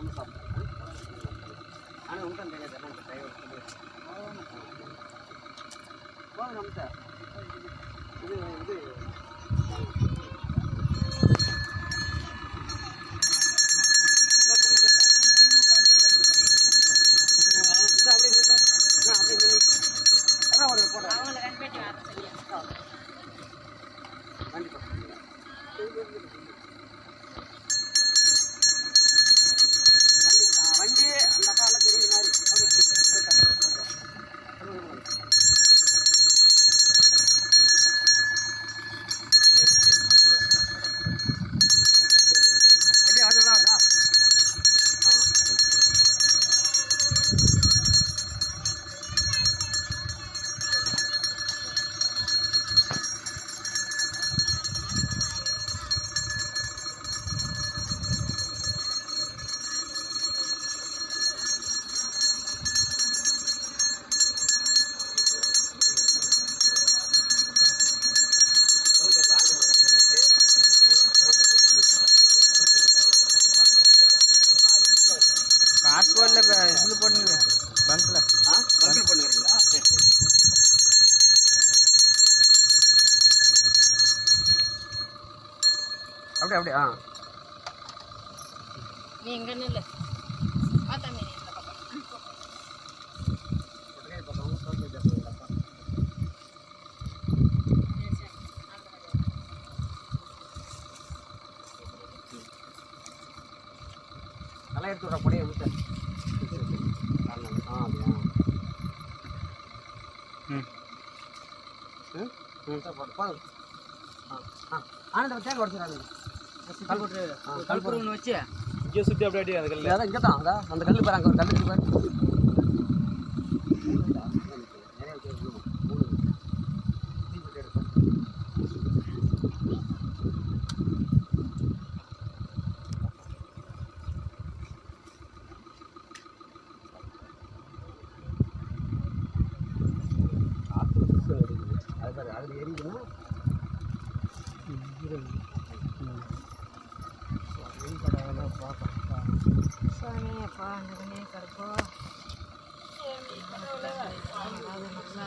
திறந்து சாப்பிடுவேன் ஆனால் தெரியாது எல்லாம் இந்த டிரைவர் போதும் நம்மகிட்ட இது இது. இது அப்படியே நில்லு. ஆ, அப்படியே நில்லு. அதான் ஒரு போடுறேன். அவங்கள ரெண்டு பேர்த்தையும் வர சொல்லியா கண்டிப்பா. வண்டி ஆ, வண்டி அந்த அக்காலாம் தெரியுற மாதிரி அப்படியே போயிட்டாங்க, போயிட்டாங்க. சொல்லுங்க, சொல்லுங்க. அப்படியே வருதுங்களா, வருதா? ஆ, சரி. பாஸ்போர்ட்ல இதுல போடுங்க பங்க்ல ஆ? பங்கில் பண்ணுறீங்களா சரி சரி. அப்படியே அப்படியே ஆ. நீ இங்க நில்லு. பார்த்தா மீன். நல்லா எடுத்து விட்ற பொடியை விட்டு ஆனந்த தேங்க உடச்சிடாங்க கல் போட்டு கல் போட்டு ஒன்று வச்சு இங்கே சுற்றி அப்படியே அடி அது கல்ல அதான் இங்கே தான் அதான் அந்த கல் பாரு அங்கே ஒரு கல் இருக்கு பாரு நிறைய வச்சு மூணு. மூணு. தீப்பெட்டி எடுப்பேன். காத்து சுத்தம் அடிக்குது. அது பாரு அதில் எரியுதுன்னா வெயில் படாதெல்லாம் பார்க்கலாம் சாமி அப்பா அந்த கண்ணே கருப்போ. நல்லா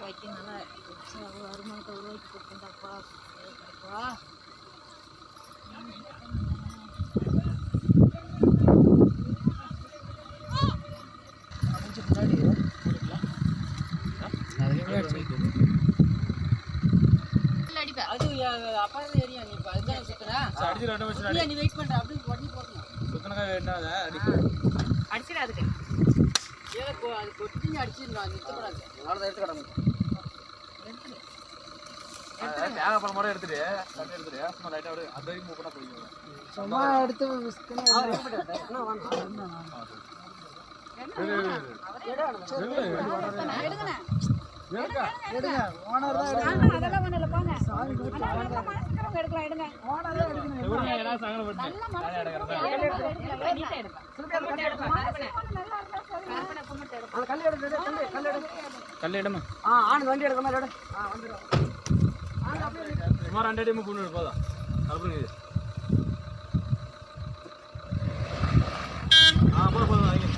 வைக்க நல்லா அவ்வளோ வருமானத்தை உருவாக்கி கொடுத்துருந்தாப்பா கருப்பா அடிப்பா அது அப்பா ஏரியா நீ அதுதான் சுத்துறா அடிச்சு ரெண்டு வருஷம் இல்ல, நீ வெயிட் பண்ற அப்படியே உடனே போடணும் சுத்தனக்கா வேண்டாத அடி. அடிச்சிட அதுக்கு ஏன் கொ- அது கொட்டி நீ அடிச்சிருந்தோம் நிறுத்தக்கூடாது அதனால தான் எடுத்து தேங்காய் பழம் மட்டும் எடுத்துட்டு எடுத்துட்டு சும்மா லைட்டாக விடு. அது வரைக்கும் மூவ் பண்ணால் குடிக்கணும் சும்மா எடுத்து அதெல்லாம் கல் எடுத்து கல் கல் எடு கல் இடமா ஆ ஆனந்த் வண்டி எடுக்கிற மாதிரி எடு. ஆ வந்துடும் சும்மா ரெண்டு அடி போதும் இது ஆ போதும் போதும் வாங்கி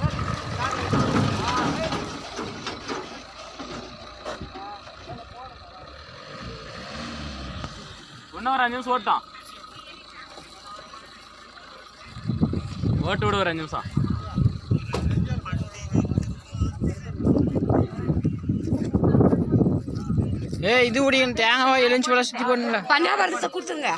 இன்னும் ஒரு அஞ்சு நிமிஷம் ஓட்டான் ஓட்டு விடு ஒரு அஞ்சு நிமிஷம். ஏ இது உடைய தேங்காய் எலுமிச்சு பழம் சுத்தி போடணும்ல. பஞ்சாபத்தை கொடுத்துருங்க.